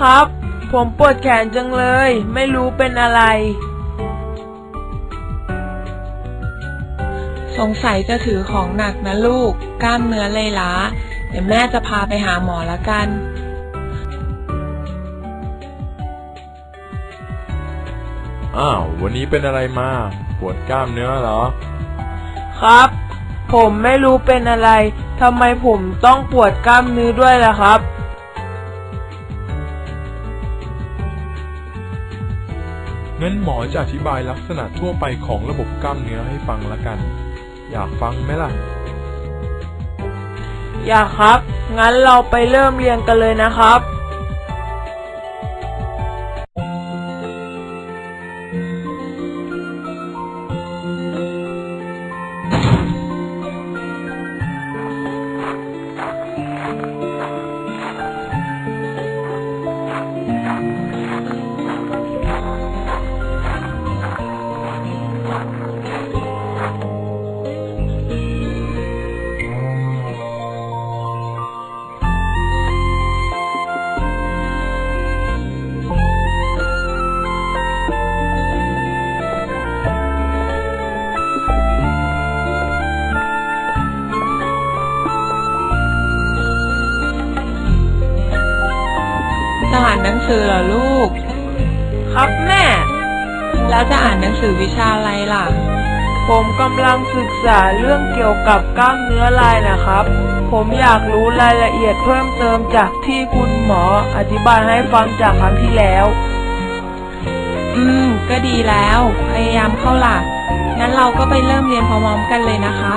ครับ ผมปวดแขนจังเลย ไม่รู้เป็นอะไร สงสัยจะถือของหนักนะลูก กล้ามเนื้อเลยล้า เดี๋ยวแม่จะพาไปหาหมอละกัน อ้าว วันนี้เป็นอะไรมา ปวดกล้ามเนื้อเหรอ ครับ ผมไม่รู้เป็นอะไรทำไมผมต้องปวดกล้ามเนื้อด้วยล่ะครับ งั้นหมอจะอธิบายลักษณะทั่วไปของระบบกล้ามเนื้อให้ฟังละกัน อยากฟังไหมล่ะ อยากครับ งั้นเราไปเริ่มเรียนกันเลยนะครับ จะอ่านหนังสือเหรอลูก ครับแม่ แล้วจะอ่านหนังสือวิชาอะไรล่ะ ผมกำลังศึกษาเรื่องเกี่ยวกับกล้ามเนื้อลายนะครับ ผมอยากรู้รายละเอียดเพิ่มเติมจากที่คุณหมออธิบายให้ฟังจากครั้งที่แล้ว อืม ก็ดีแล้ว พยายามเข้าหลักงั้นเราก็ไปเริ่มเรียนพร้อมๆกันเลยนะคะ